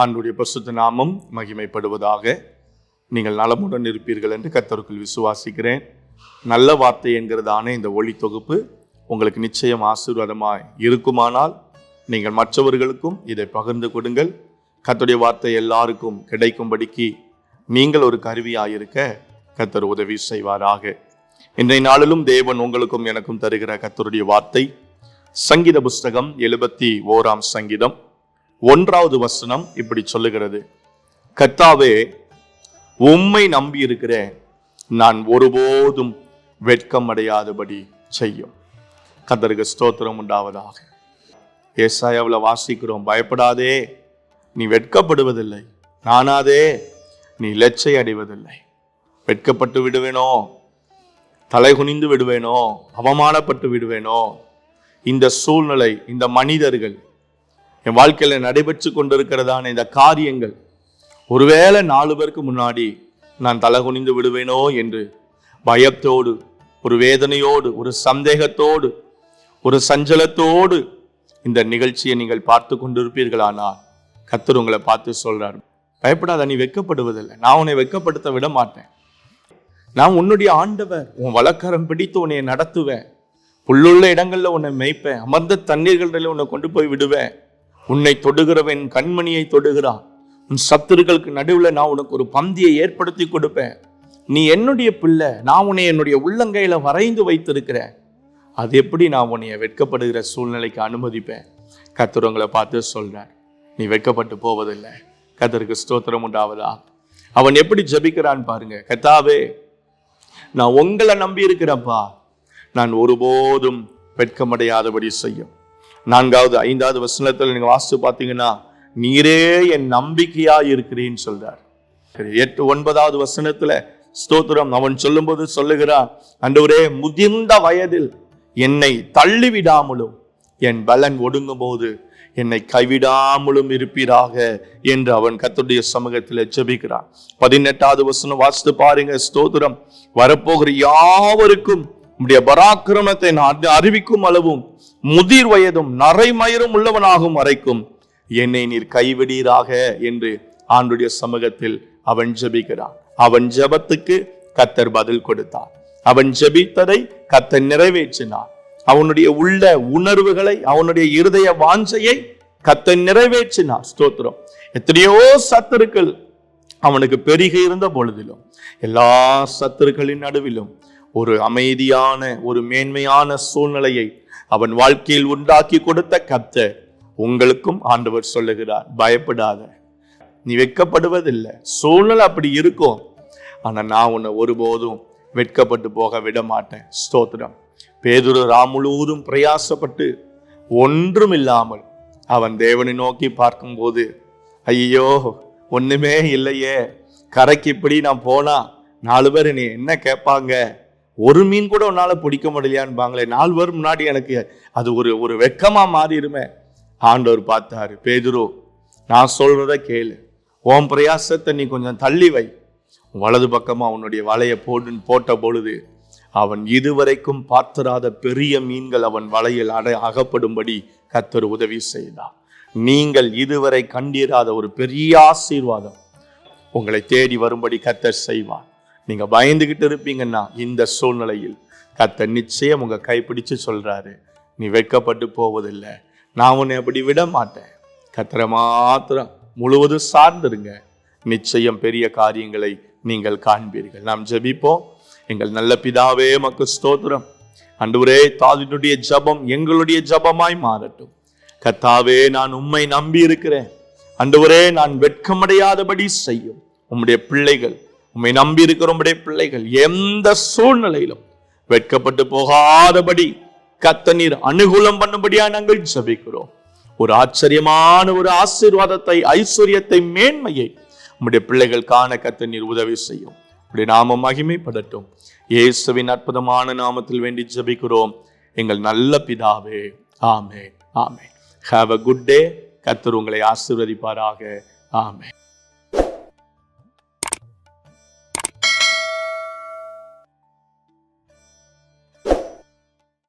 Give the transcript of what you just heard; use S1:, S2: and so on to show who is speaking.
S1: ஆண்டுடைய பசுத்த நாமம் மகிமைப்படுவதாக நீங்கள் நலமுடன் இருப்பீர்கள் என்று கத்தருக்குள் விசுவாசிக்கிறேன். நல்ல வார்த்தை என்கிறதான இந்த ஒளி தொகுப்பு உங்களுக்கு நிச்சயம் ஆசீர்வாதமாய் இருக்குமானால் நீங்கள் மற்றவர்களுக்கும் இதை பகிர்ந்து கொடுங்கள். கத்துடைய வார்த்தை எல்லாருக்கும் கிடைக்கும்படிக்கு நீங்கள் ஒரு கருவியாயிருக்க கத்தர் உதவி செய்வாராக. இன்றைய நாளிலும் தேவன் உங்களுக்கும் எனக்கும் தருகிற கத்தருடைய வார்த்தை. சங்கீத புஸ்தகம் எழுபத்தி ஓராம் சங்கீதம். ஒன்றாவது வசனம் இப்படி சொல்லுகிறது. கத்தாவே உம்மை நம்பி இருக்கிறேன் நான் ஒருபோதும் வெட்கம் அடையாதபடி செய்யும். கத்தருக்கு ஸ்தோத்திரம் உண்டாவதாக. ஏசாயாவில் வாசிக்கிறோம் பயப்படாதே நீ வெட்கப்படுவதில்லை. நானாதே நீ லெச்சை அடைவதில்லை. வெட்கப்பட்டு விடுவேனோ? தலை குனிந்து விடுவேனோ? அவமானப்பட்டு விடுவேனோ? இந்த சூழ்நிலை இந்த மனிதர்கள் என் வாழ்க்கையில் நடைபெற்று கொண்டிருக்கிறதான இந்த காரியங்கள் ஒருவேளை நாலு பேருக்கு முன்னாடி நான் தலை குனிந்து விடுவேனோ என்று பயத்தோடு ஒரு வேதனையோடு ஒரு சந்தேகத்தோடு ஒரு சஞ்சலத்தோடு இந்த நிகழ்ச்சியை நீங்கள் பார்த்து கொண்டிருப்பீர்களானால் கத்தர் உங்களை பார்த்து சொல்றார் பயப்படாத நீ வெட்கப்படுவதில்லை நான் உன்னை வெட்கப்படுத்த விட மாட்டேன். நான் உன்னுடைய ஆண்டவர் உன் வழக்கரம் பிடித்து உன்னை நடத்துவேன். புல்லுள்ள இடங்களில் உன்னை மேய்ப்பேன். அமர்ந்த தண்ணீர்களில் உன்னை கொண்டு போய் விடுவேன். உன்னை தொடுகிறவன் கண்மணியை தொடுகிறான். உன் சத்துருக்களுக்கு நடுவில் நான் உனக்கு ஒரு பந்தியை ஏற்படுத்தி கொடுப்பேன். நீ என்னுடைய பிள்ளை நான் உன்னை என்னுடைய உள்ளங்கையில் வரைந்து வைத்திருக்கிறேன். அது எப்படி நான் உன்னைய வெட்கப்படுகிற சூழ்நிலைக்கு அனுமதிப்பேன்? கர்த்தர் உங்களை பார்த்து சொல்கிறார் நீ வெட்கப்பட்டு போவதில்லை. கத்தருக்கு ஸ்தோத்திரம் உண்டாவதா? அவன் எப்படி ஜெபிக்கிறான் பாருங்க. கத்தாவே நான் உங்களை நம்பி இருக்கிறப்பா நான் ஒருபோதும் வெட்கமடையாதபடி செய்யும். நான்காவது ஐந்தாவது வசனத்தில் நீங்க வாசித்து பார்த்தீங்கன்னா நீரே என் நம்பிக்கையா இருக்கிறேன்னு சொல்றார். எட்டு ஒன்பதாவது வசனத்துல ஸ்தோத்திரம். அவன் சொல்லும்போது சொல்லுகிறான் அன்றுவரே முதிர்ந்த வயதில் என்னை தள்ளிவிடாமலும் என் பலன் ஒடுங்கும் போது என்னை கைவிடாமலும் இருப்பீராக என்று அவன் கத்துடைய சமூகத்தில் ஜெபிக்கிறான். பதினெட்டாவது வசனம் வாசித்து பாருங்க ஸ்தோத்திரம். வரப்போகிற யாவருக்கும் உம்முடைய பராக்கிரமத்தை நான் அறிவிக்கும் அளவும் முதிர் வயதும் நரைமயரும் உள்ளவனாகும் வரைக்கும் என்னை நீர் கைவிடீராக என்று ஆண்டுடைய சமூகத்தில் அவன் ஜெபிக்கிறான். அவன் ஜெபத்துக்கு கத்தர் பதில் கொடுத்தார். அவன் ஜெபித்ததை கத்தர் நிறைவேற்றினார். அவனுடைய உள்ள உணர்வுகளை அவனுடைய இருதய வாஞ்சையை கத்தர் நிறைவேற்றினார். ஸ்தோத்திரம். எத்தனையோ சத்துருக்கள் அவனுக்கு பெருகி இருந்த பொழுதிலும் எல்லா சத்துருக்களின் நடுவிலும் ஒரு அமைதியான ஒரு மேன்மையான சூழ்நிலையை அவன் வாழ்க்கையில் உண்டாக்கி கொடுத்த கத்த உங்களுக்கும் ஆண்டவர் சொல்லுகிறார். பயப்படாத. நீ வெட்கப்படுவதில்லை. சூழ்நிலை அப்படி இருக்கும். ஆனா நான் உன்னை ஒருபோதும் வெட்கப்பட்டு போக விட மாட்டேன் ஸ்தோத்திரம். பேதுரு ராம் முழுவதும் பிரயாசப்பட்டு ஒன்றும் இல்லாமல் அவன் தேவனை நோக்கி பார்க்கும்போது ஐயோ ஒண்ணுமே இல்லையே. கரைக்கு இப்படி நான் போனா நாலு பேர் நீ என்ன கேட்பாங்க. ஒரு மீன் கூட உன்னால் பிடிக்க முடியலையான்பாங்களே நாலு வரும் முன்னாடி எனக்கு அது ஒரு ஒரு வெக்கமாக மாறிடுமே. ஆண்டவர் பார்த்தாரு பேதுரு நான் சொல்கிறத கேளு. உன் பிரயாசத்தை நீ கொஞ்சம் தள்ளி வை. வலது பக்கமாக உன்னுடைய வலையை போடு போட்ட பொழுது அவன் இதுவரைக்கும் பார்த்தராத பெரிய மீன்கள் அவன் வலையில் அட அகப்படும்படி கத்தர் உதவி செய்தார். நீங்கள் இதுவரை கண்டிராத ஒரு பெரிய ஆசீர்வாதம் உங்களை தேடி வரும்படி கத்தர் செய்வார். நீங்க பயந்துகிட்டு இருப்பீங்கன்னா இந்த சூழ்நிலையில் கத்த நிச்சயம் உங்க கைப்பிடிச்சு சொல்றாரு. நீ வெட்கப்பட்டு போவதில்லை. நான் உன்னை அப்படி விட மாட்டேன். கத்தரை மாத்திரம் முழுவதும் சார்ந்திருங்க. நிச்சயம் பெரிய காரியங்களை நீங்கள் காண்பீர்கள். நாம் ஜெபிப்போம். எங்கள் நல்ல பிதாவே மக்கு ஸ்தோத்திரம். அன்றுவரே தாதினுடைய ஜபம் எங்களுடைய ஜபமாய் மாறட்டும். கத்தாவே நான் உம்மை நம்பி இருக்கிறேன் அன்றுவரே நான் வெட்கமடையாதபடி செய்யும். உம்முடைய பிள்ளைகள் உம்மை நம்பி இருக்கிறோம்டைய பிள்ளைகள் எந்த சூழ்நிலையிலும் வெட்கப்பட்டு போகாதபடி கத்த நீர் அனுகூலம் பண்ணும்படியா நாங்கள் ஜபிக்கிறோம். ஒரு ஆச்சரியமான ஒரு ஆசீர்வாதத்தை ஐஸ்வர்யத்தை மேன்மையை உம்முடைய பிள்ளைகள் காண கத்த நீர் உதவி செய்யும். உடைய நாமம் மகிமைப்படட்டும் இயேசுவின் அற்புதமான நாமத்தில் வேண்டி ஜபிக்கிறோம். எங்கள் நல்ல பிதாவே ஆமே ஆமே ஹாவ் அ குட் டே கத்தர் உங்களை ஆசீர்வதிப்பாராக. ஆமே